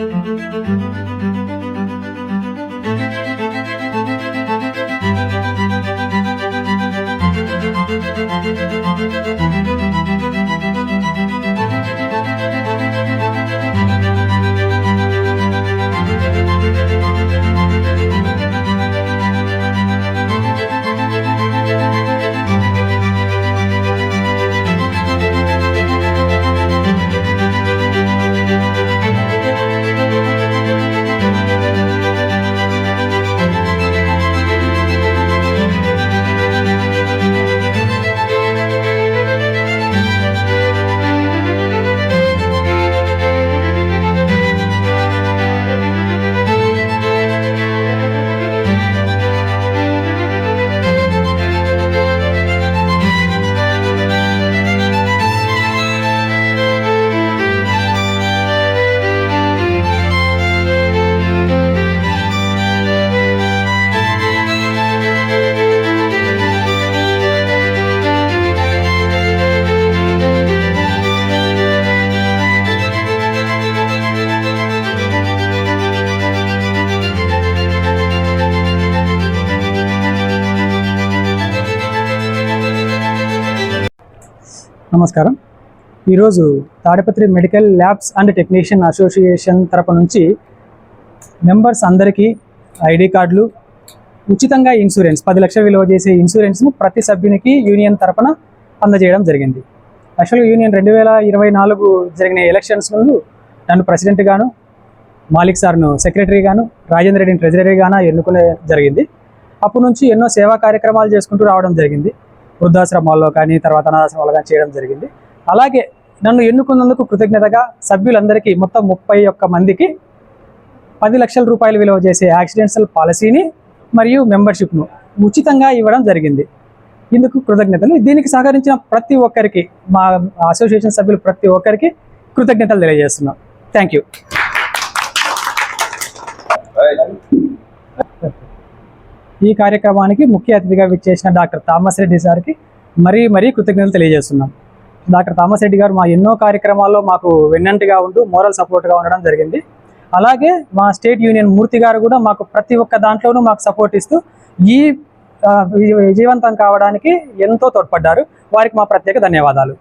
Müzik నమస్కారం. ఈరోజు Tadipatri medical labs and technician association తరపు నుంచి మెంబర్స్ అందరికీ ఐడి కార్డులు ఉచితంగా ఇన్సూరెన్స్ పది లక్షల విలువ చేసే ఇన్సూరెన్స్ను ప్రతి సభ్యునికి యూనియన్ తరపున అందజేయడం జరిగింది. యాక్చువల్గా యూనియన్ రెండు వేల ఇరవై నాలుగు జరిగిన ఎలక్షన్స్ ముందు నన్ను ప్రెసిడెంట్గాను మాలిక్ సార్ను సెక్రటరీగాను రాజేంద్ర రెడ్డిని ట్రెజరీగాను ఎన్నుకునే జరిగింది. అప్పటి నుంచి ఎన్నో సేవా కార్యక్రమాలు చేసుకుంటూ రావడం జరిగింది. వృద్ధాశ్రమాల్లో కానీ తర్వాత అనాథాశ్రమాల్లో కానీ చేయడం జరిగింది. అలాగే నన్ను ఎన్నుకున్నందుకు కృతజ్ఞతగా సభ్యులందరికీ మొత్తం ముప్పై ఒక్క మందికి పది లక్షల రూపాయలు విలువ చేసే యాక్సిడెంటల్ పాలసీని మరియు మెంబర్షిప్ను ఉచితంగా ఇవ్వడం జరిగింది. ఇందుకు కృతజ్ఞతలు. దీనికి సహకరించిన ప్రతి ఒక్కరికి మా అసోసియేషన్ సభ్యులు ప్రతి ఒక్కరికి కృతజ్ఞతలు తెలియజేస్తున్నాం. Thank you. ఈ కార్యక్రమానికి ముఖ్య అతిథిగా విచ్చేసిన డాక్టర్ థామస్ రెడ్డి సార్కి మరీ మరీ కృతజ్ఞతలు తెలియజేస్తున్నాం. డాక్టర్ థామస్ రెడ్డి గారు మా ఎన్నో కార్యక్రమాల్లో మాకు వెన్నంటిగా ఉంటూ మోరల్ సపోర్ట్గా ఉండడం జరిగింది. అలాగే మా స్టేట్ యూనియన్ మూర్తి గారు కూడా మాకు ప్రతి ఒక్క దాంట్లోనూ మాకు సపోర్ట్ ఇస్తూ ఈ విజయవంతం కావడానికి ఎంతో తోడ్పడ్డారు. వారికి మా ప్రత్యేక ధన్యవాదాలు.